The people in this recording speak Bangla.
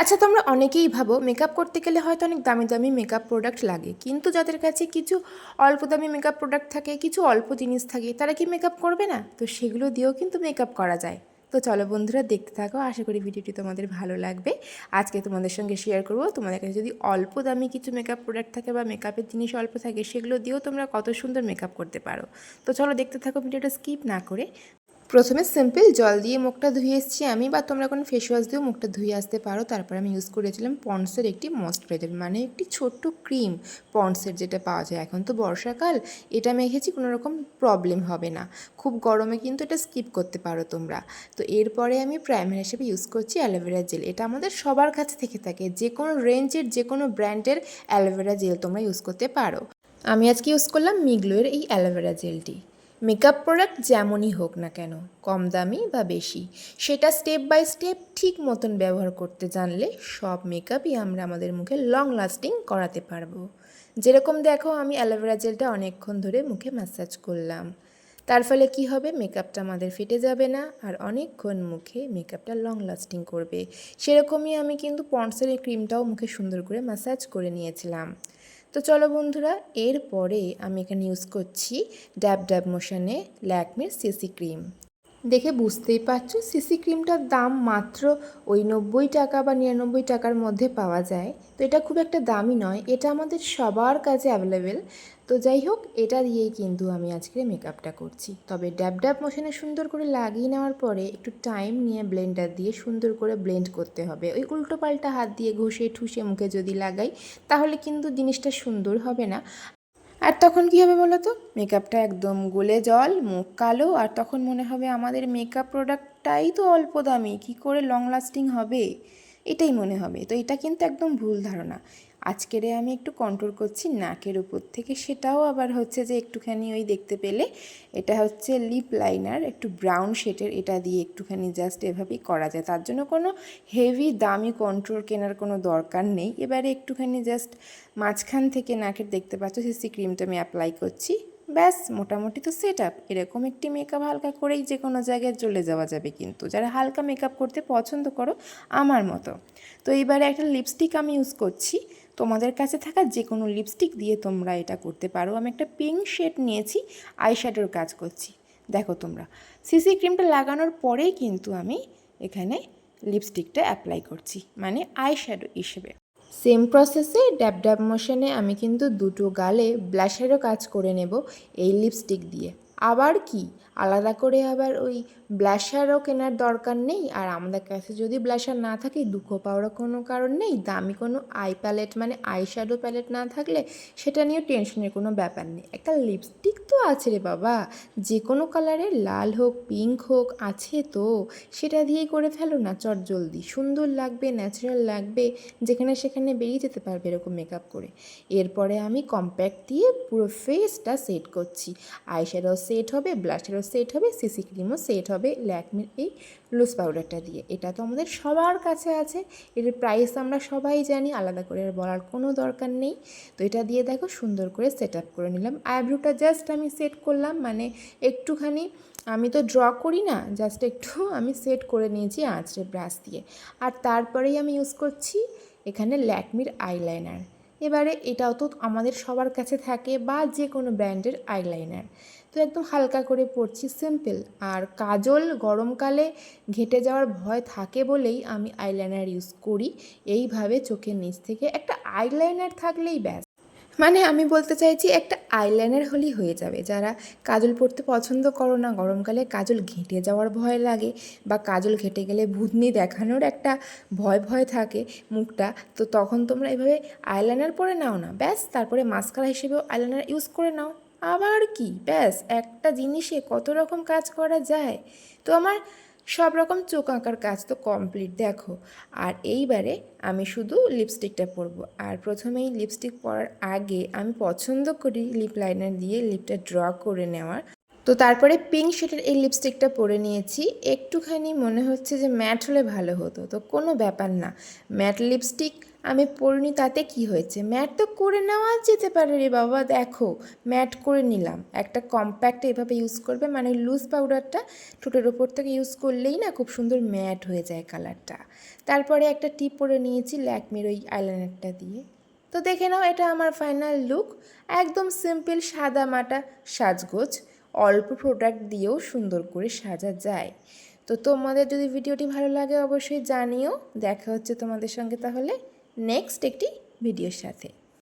আচ্ছা তোমরা অনেকেই ভাবো মেকআপ করতে গেলে হয়তো অনেক দামি দামি মেকআপ প্রোডাক্ট লাগে। কিন্তু যাদের কাছে কিছু অল্প দামি মেকআপ প্রোডাক্ট থাকে, কিছু অল্প জিনিস থাকে, তারা কি মেকআপ করবে না? তো সেগুলো দিয়েও কিন্তু মেকআপ করা যায়। তো চলো বন্ধুরা দেখতে থাকো, আশা করি ভিডিওটি তোমাদের ভালো লাগবে। আজকে তোমাদের সঙ্গে শেয়ার করব, তোমাদের কাছে যদি অল্প দামি কিছু মেকআপ প্রোডাক্ট থাকে বা মেকআপের জিনিস অল্প থাকে, সেগুলো দিয়েও তোমরা কত সুন্দর মেকআপ করতে পারো। তো চলো দেখতে থাকো, ভিডিওটা স্কিপ না করে। প্রথমে সিম্পল জল দিয়ে মুখটা ধুয়ে এসেছি আমি বা তোমরা কোনো ফেস ওয়াশ দিয়েও মুখটা ধুয়ে আসতে পারো। তারপর আমি ইউজ করেছিলাম পন্ডসের একটি ময়শ্চারাইজার মানে একটি ছোট্ট ক্রিম পন্ডসের যেটা পাওয়া যায়। এখন তো বর্ষাকাল, এটা মেখেছি কোনো রকম প্রবলেম হবে না। খুব গরমে কিন্তু এটা স্কিপ করতে পারো তোমরা। তো এরপরে আমি প্রাইমার হিসেবে ইউজ করছি অ্যালোভেরা জেল এটা আমাদের সবার কাছে থেকে থাকে, যে কোনো রেঞ্জের যে কোনো ব্র্যান্ডের অ্যালোভেরা জেল তোমরা ইউজ করতে পারো। আমি আজকে ইউজ করলাম মিগলোয়ের এই অ্যালোভেরা জেলটি মেকআপ প্রোডাক্ট যেমনই হোক না কেন, কম দামি বা বেশি, সেটা স্টেপ বাই স্টেপ ঠিক মতন ব্যবহার করতে জানলে সব মেকআপই আমরা আমাদের মুখে লং লাস্টিং করাতে পারব। যেরকম দেখো, আমি অ্যালোভেরা জেলটা অনেকক্ষণ ধরে মুখে ম্যাসাজ করলাম। তার ফলে কি হবে? মেকআপটা আমাদের ফেটে যাবে না আর অনেকক্ষণ মুখে মেকআপটা লং লাস্টিং করবে। সেরকমই আমি কিন্তু পন্ডসের ক্রিমটাও মুখে সুন্দর করে ম্যাসাজ করে নিয়েছিলাম। তো চলো বন্ধুরা এরপরে আমি এখানে ইউজ করছি ড্যাব ড্যাব মোশনে ল্যাকমির সিসি ক্রিম দেখে বুঝতেই পারছ সিসি ক্রিমটার দাম মাত্র ওই নব্বই টাকা বা নিরানব্বই টাকার মধ্যে পাওয়া যায়। তো এটা খুব একটা দামি নয়, এটা আমাদের সবার কাছে অ্যাভেলেবেল তো যাই হোক, এটা দিয়েই কিন্তু আমি আজকে মেকআপটা করছি। তবে ড্যাব ড্যাব মোশনে সুন্দর করে লাগিয়ে নেওয়ার পরে একটু টাইম নিয়ে ব্লেন্ডার দিয়ে সুন্দর করে ব্লেন্ড করতে হবে। ওই উল্টো পাল্টা হাত দিয়ে ঘষে ঠুসে মুখে যদি লাগাই, তাহলে কিন্তু জিনিসটা সুন্দর হবে না। আর তখন কী হবে বলো তো? মেকআপটা একদম গোলে জল, মুখ কালো, আর তখন মনে হবে আমাদের মেকআপ প্রোডাক্টটাই তো অল্প দামি। কী করে লং লাস্টিং হবে? এটাই মনে হবে। তো এটা কিন্তু একদম ভুল ধারণা। আজকেরে আমি একটু কন্ট্রোল করছি নাকের উপর থেকে। সেটাও আবার হচ্ছে যে একটুখানি ওই দেখতে পেলে এটা হচ্ছে লিপ লাইনার একটু ব্রাউন শেডের এটা দিয়ে একটুখানি জাস্ট এভাবেই করা যায়। তার জন্য কোনো হেভি দামি কন্ট্রোল কেনার কোনো দরকার নেই। এবারে একটুখানি জাস্ট মাঝখান থেকে নাকের দেখতে পাচ্ছ সিসি ক্রিমটা আমি অ্যাপ্লাই করছি। ব্যাস, মোটামুটি তো সেট আপ এরকম একটি মেকআপ হালকা করেই যে কোনো জায়গায় চলে যাওয়া যাবে কিন্তু। যারা হালকা মেকআপ করতে পছন্দ করো, আমার মতো। তো এবারে একটা লিপস্টিক আমি ইউজ করছি। তোমাদের কাছে থাকা যে কোনো লিপস্টিক দিয়ে তোমরা এটা করতে পারো। আমি একটা পিঙ্ক শেড নিয়েছি আইশ্যাডোর কাজ করছি। দেখো তোমরা সিসি ক্রিমটা লাগানোর পরেই কিন্তু আমি এখানে লিপস্টিকটা অ্যাপ্লাই করছি মানে আইশ্যাডো হিসেবে। সেম প্রসেসে ড্যাব ড্যাব মোশনে আমি কিন্তু দুটো গালে ব্লাশেরও কাজ করে নেব এই লিপস্টিক দিয়ে। আবার কি? আলাদা করে আবার ওই ব্লাশারও কেনার দরকার নেই? আর আমাদের কাছে যদি ব্লাশার না থাকে, দুঃখ পাওয়ারও কোনো কারণ নেই? দামি কোনো আই প্যালেট মানে আই শ্যাডো প্যালেট না থাকলে সেটা নিয়ে টেনশনের কোনো ব্যাপার নেই। একটা লিপস্টিক তো আছে রে বাবা। যে কোনো কালারের লাল হোক পিঙ্ক হোক, আছে তো। সেটা দিয়েই করে ফেলো না চট জলদি। সুন্দর লাগবে ন্যাচারাল লাগবে, যেখানে সেখানে বেরিয়ে যেতে পারবে এরকম মেকআপ করে। এরপরে আমি কম্প্যাক্ট দিয়ে পুরো ফেসটা সেট করছি। আইশ্যাডো সেট হবে ব্লাশেরও সেট হবে সিসি ক্রিমও সেট হবে। ল্যাকমির এই লুজ পাউডারটা দিয়ে। এটা তো আমাদের সবার কাছে আছে। এর প্রাইস আমরা সবাই জানি, আলাদা করে আর বলার কোনো দরকার নেই। তো এটা দিয়ে দেখো, সুন্দর করে সেট আপ করে নিলাম। আইব্রোটা জাস্ট আমি সেট করলাম মানে একটুখানি আমি তো ড্র করি না জাস্ট একটু আমি সেট করে নিয়েছি আঁচড়ে ব্রাশ দিয়ে। আর তারপরেই আমি ইউজ করছি এখানে ল্যাকমির আইলাইনার এবারে এটাও তো আমাদের সবার কাছে থাকে, বা যে কোনো ব্র্যান্ডের আইলাইনার তো একদম হালকা করে পরছি সিম্পল আর কাজল গরমকালে ঘেটে যাওয়ার ভয় থাকে বলেই আমি আইলাইনার ইউজ করি। এইভাবে চোখের নিচ থেকে একটা আইলাইনার থাকলেই ব্যাস। মানে আমি বলতে চাইছি একটা আইলাইনার হলেই হয়ে যাবে। যারা কাজল পরতে পছন্দ করো না, গরমকালে কাজল ঘেঁটে যাওয়ার ভয় লাগে বা কাজল ঘেঁটে গেলে ভূতনি দেখানোর একটা ভয় ভয় থাকে মুখটা, তো তখন তোমরা এভাবে আইলাইনার পরে নাও না। ব্যাস, তারপরে মাস্কারা হিসেবেও আইলাইনার ইউজ করে নাও। আবার কি? ব্যাস, একটা জিনিসে কত রকম কাজ করা যায়? তো আমার সব রকম চোখ আঁকার কাজ তো কমপ্লিট দেখো। আর এইবারে আমি শুধু লিপস্টিকটা পরবো। আর প্রথমেই লিপস্টিক পরার আগে আমি পছন্দ করি লিপ লাইনার দিয়ে লিপটা ড্র করে নেওয়ার। তো তারপরে পিঙ্ক শেডের এই লিপস্টিকটা পরে নিয়েছি। একটুখানি মনে হচ্ছে যে ম্যাট হলে ভালো হতো। তো কোনো ব্যাপার না। ম্যাট লিপস্টিক আমি পড়িনি, তাতে কি হয়েছে? ম্যাট তো করে নেওয়া যেতে পারে রে বাবা, দেখো। ম্যাট করে নিলাম। একটা কম্প্যাক্ট এভাবে ইউজ করবে মানে লুজ পাউডারটা ঠোঁটের ওপর থেকে ইউজ করলেই না খুব সুন্দর ম্যাট হয়ে যায় কালারটা তারপরে একটা টিপ পরে নিয়েছি ল্যাকমির ওই আইলাইনারটা দিয়ে। তো দেখে নাও, এটা আমার ফাইনাল লুক একদম সিম্পল সাদা মাটা সাজগোজ, অল্প প্রোডাক্ট দিয়েও সুন্দর করে সাজা যায়। তো তোমাদের যদি ভিডিওটি ভালো লাগে অবশ্যই জানিও। দেখা হচ্ছে তোমাদের সঙ্গে তাহলে। নেক্সট একটি ভিডিওর সাথে।